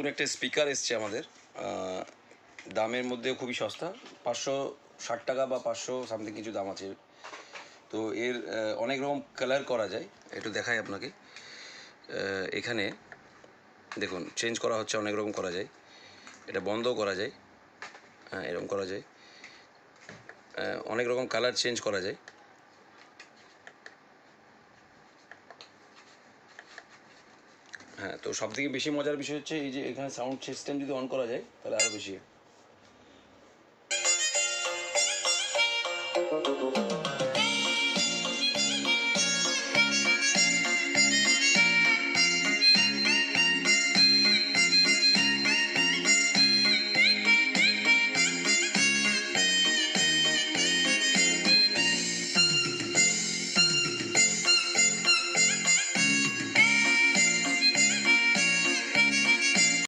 নতুন একটা স্পিকার এসছে আমাদের। দামের মধ্যে খুবই সস্তা। পাঁচশো ষাট টাকা বা পাঁচশো সামথিং কিছু দাম আছে। তো এর অনেক রকম কালার করা যায়। একটু দেখাই আপনাকে। এখানে দেখুন চেঞ্জ করা হচ্ছে, অনেক রকম করা যায়। এটা বন্ধও করা যায়। হ্যাঁ এরকম করা যায়। অনেক রকম কালার চেঞ্জ করা যায়। হ্যাঁ তো সব থেকে বেশি মজার বিষয় হচ্ছে এই যে এখানে সাউন্ড সিস্টেম যদি অন করা যায়, তাহলে আরও বেশি।